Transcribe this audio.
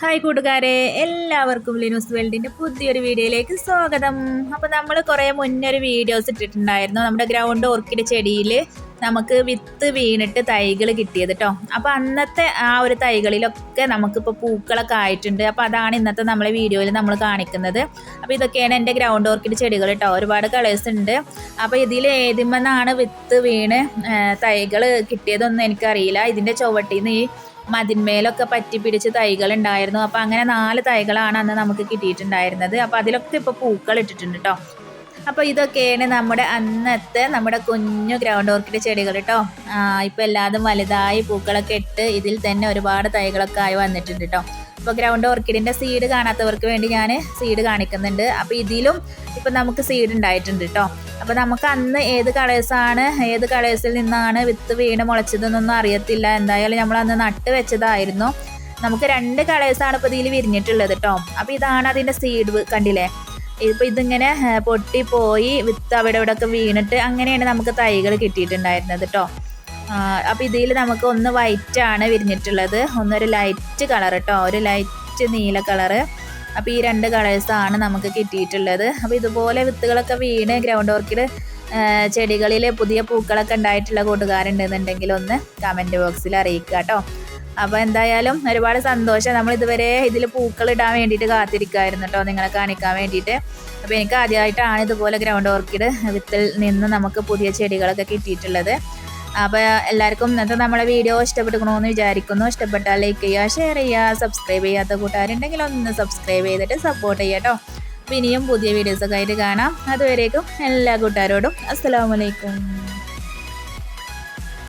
Hi കൂട്ടുകാരെ എല്ലാവർക്കും ലിനൂസ് വേൾഡിന്റെ പുതിയൊരു വീഡിയോയിലേക്ക് സ്വാഗതം. അപ്പോൾ നമ്മൾ കുറേ മുന്നൊരു വീഡിയോസ് ഇട്ടിട്ടുണ്ടായിരുന്നു. നമ്മുടെ ഗ്രൗണ്ട് ഓർക്കിഡ് ചെടിയിൽ നമുക്ക് വിത്ത് വീണിട്ട് തൈകൾ കിട്ടിയത് കേട്ടോ അപ്പോൾ അന്നത്തെ ആ ഒരു തൈകളിലൊക്കെ നമുക്കിപ്പോൾ പൂക്കളൊക്കെ ആയിട്ടുണ്ട്. അപ്പോൾ അതാണ് ഇന്നത്തെ നമ്മളെ വീഡിയോയിൽ നമ്മൾ കാണിക്കുന്നത്. അപ്പോൾ ഇതൊക്കെയാണ് എന്റെ ഗ്രൗണ്ട് ഓർക്കിഡ് ചെടികൾ കേട്ടോ ഒരുപാട് കളേഴ്സ് ഉണ്ട്. അപ്പോൾ ഇതിൽ ഏതിമെന്നാണ് വിത്ത് വീണ് തൈകൾ കിട്ടിയതൊന്നും എനിക്കറിയില്ല. ഇതിന്റെ ചുവട്ടിൽ നിന്ന് ഈ മതിന്മേലൊക്കെ പറ്റി പിടിച്ച് തൈകൾ ഉണ്ടായിരുന്നു അപ്പോൾ അങ്ങനെ നാല് തൈകളാണ് അന്ന് നമുക്ക് കിട്ടിയിട്ടുണ്ടായിരുന്നത്. അപ്പോൾ അതിലൊക്കെ ഇപ്പോൾ പൂക്കൾ ഇട്ടിട്ടുണ്ട് കേട്ടോ അപ്പോൾ ഇതൊക്കെയാണ് നമ്മുടെ അന്നത്തെ നമ്മുടെ കുഞ്ഞു ഗ്രൗണ്ട് ഓർക്കിഡ് ചെടികൾ കേട്ടോ ഇപ്പോൾ എല്ലാതും വലുതായി പൂക്കളൊക്കെ ഇട്ട് ഇതിൽ തന്നെ ഒരുപാട് തൈകളൊക്കെ ആയി വന്നിട്ടുണ്ട് കേട്ടോ ഇപ്പോൾ ഗ്രൗണ്ട് ഓർക്കിഡിന്റെ സീഡ് കാണാത്തവർക്ക് വേണ്ടി ഞാൻ സീഡ് കാണിക്കുന്നുണ്ട്. അപ്പോൾ ഇതിലും ഇപ്പം നമുക്ക് സീഡ് ഉണ്ടായിട്ടുണ്ട് കേട്ടോ അപ്പോൾ നമുക്ക് അന്ന് ഏത് കളേഴ്സാണ് ഏത് കളേഴ്സിൽ നിന്നാണ് വിത്ത് വീണ് മുളച്ചതെന്നൊന്നും അറിയത്തില്ല. എന്തായാലും നമ്മൾ അന്ന് നട്ട് വെച്ചതായിരുന്നു. നമുക്ക് രണ്ട് കളേഴ്സാണ് ഇപ്പോൾ ഇതിൽ വിരിഞ്ഞിട്ടുള്ളത് കേട്ടോ അപ്പോൾ ഇതാണ് അതിന്റെ സീഡ് കണ്ടില്ലേ? ഇപ്പോൾ ഇതിങ്ങനെ പൊട്ടിപ്പോയി വിത്ത് അവിടെ ഇവിടെയൊക്കെ വീണിട്ട് അങ്ങനെയാണ് നമുക്ക് തൈകൾ കിട്ടിയിട്ടുണ്ടായിരുന്നത് കേട്ടോ അപ്പോൾ ഇതിൽ നമുക്ക് ഒന്ന് വൈറ്റ് ആണ് വിരിഞ്ഞിട്ടുള്ളത്. ഒന്നൊരു ലൈറ്റ് കളർ കേട്ടോ ഒരു ലൈറ്റ് നീല കളറ് അപ്പോൾ ഈ രണ്ട് കളേഴ്സാണ് നമുക്ക് കിട്ടിയിട്ടുള്ളത്. അപ്പോൾ ഇതുപോലെ വിത്തുകളൊക്കെ വീണ് ഗ്രൗണ്ട് ഓർക്കിഡ് ചെടികളിൽ പുതിയ പൂക്കളൊക്കെ ഉണ്ടായിട്ടുള്ള കൂട്ടുകാരുണ്ടെന്നുണ്ടെങ്കിൽ ഒന്ന് കമന്റ് ബോക്സിൽ അറിയിക്കുക കേട്ടോ അപ്പോൾ എന്തായാലും ഒരുപാട് സന്തോഷം. നമ്മൾ ഇതുവരെ ഇതിൽ പൂക്കൾ ഇടാൻ വേണ്ടിയിട്ട് കാത്തിരിക്കുമായിരുന്നു കേട്ടോ നിങ്ങളെ കാണിക്കാൻ വേണ്ടിയിട്ട്. അപ്പോൾ എനിക്ക് ആദ്യമായിട്ടാണ് ഇതുപോലെ ഗ്രൗണ്ട് ഓർക്കിഡ് വിത്തിൽ നിന്ന് നമുക്ക് പുതിയ ചെടികളൊക്കെ കിട്ടിയിട്ടുള്ളത്. അപ്പോൾ എല്ലാവർക്കും ഇന്നത്തെ നമ്മുടെ വീഡിയോ ഇഷ്ടപ്പെട്ടുക്കണമെന്ന് വിചാരിക്കുന്നു. ഇഷ്ടപ്പെട്ടാൽ ലൈക്ക് ചെയ്യുക ഷെയർ ചെയ്യുക സബ്സ്ക്രൈബ് ചെയ്യാത്ത കൂട്ടുകാരുണ്ടെങ്കിൽ ഒന്ന് സബ്സ്ക്രൈബ് ചെയ്തിട്ട് സപ്പോർട്ട് ചെയ്യാം കേട്ടോ. ഇനിയും പുതിയ വീഡിയോസൊക്കെ ആയിട്ട് കാണാം. അതുവരേക്കും എല്ലാ കൂട്ടുകാരോടും അസ്സാമലൈക്കും